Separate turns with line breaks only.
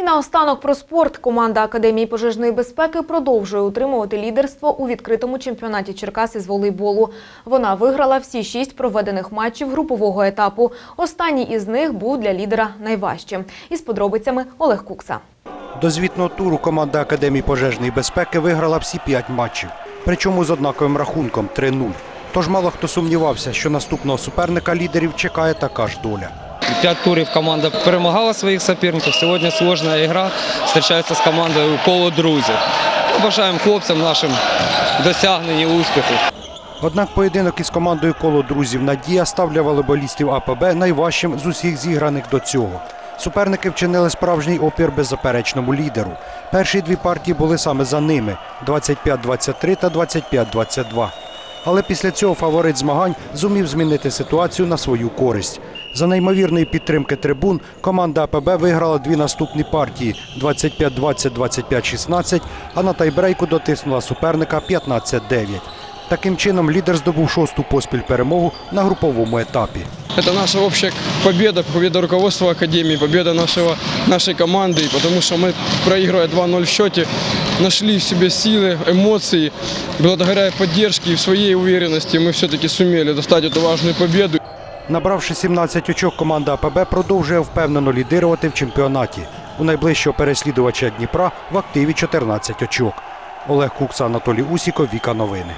І наостанок про спорт. Команда Академії пожежної безпеки продовжує утримувати лідерство у відкритому чемпіонаті Черкас із волейболу. Вона виграла всі шість проведених матчів групового етапу. Останній із них був для лідера найважчим. Із подробицями Олег Кукса.
До звітного туру команда Академії пожежної безпеки виграла всі п'ять матчів, причому з однаковим рахунком 3-0. Тож мало хто сумнівався, що наступного суперника лідерів чекає така ж доля.
П'ять турів команда перемагала своїх суперників. Сьогодні складна гра. Зустрічається з командою коло друзів. Бажаємо хлопцям нашим досягнення успіху.
Однак поєдинок із командою коло друзів Надія став для волейболістів АПБ найважчим з усіх зіграних до цього. Суперники вчинили справжній опір беззаперечному лідеру. Перші дві партії були саме за ними 25-23 та 25-22. Але після цього фаворит змагань зумів змінити ситуацію на свою користь. За неймовірної підтримки трибун команда АПБ виграла дві наступні партії 25-20, 25-16, а на тайбрейку дотиснула суперника 15-9. Таким чином лідер здобув шосту поспіль перемогу на груповому етапі.
Это наша общая победа, победа руководства Академии, победа нашего, нашей команды, потому что мы, проигрывая 2-0 в счете, нашли в себе силы, эмоции, благодаря поддержке и в своей уверенности мы все-таки сумели достать эту важную победу.
Набравши 17 очок, команда АПБ продовжує впевнено лідирувати в чемпіонаті. У найближчого переслідувача Дніпра в активі 14 очок. Олег Кукса, Анатолій Усіков, Віка Новини.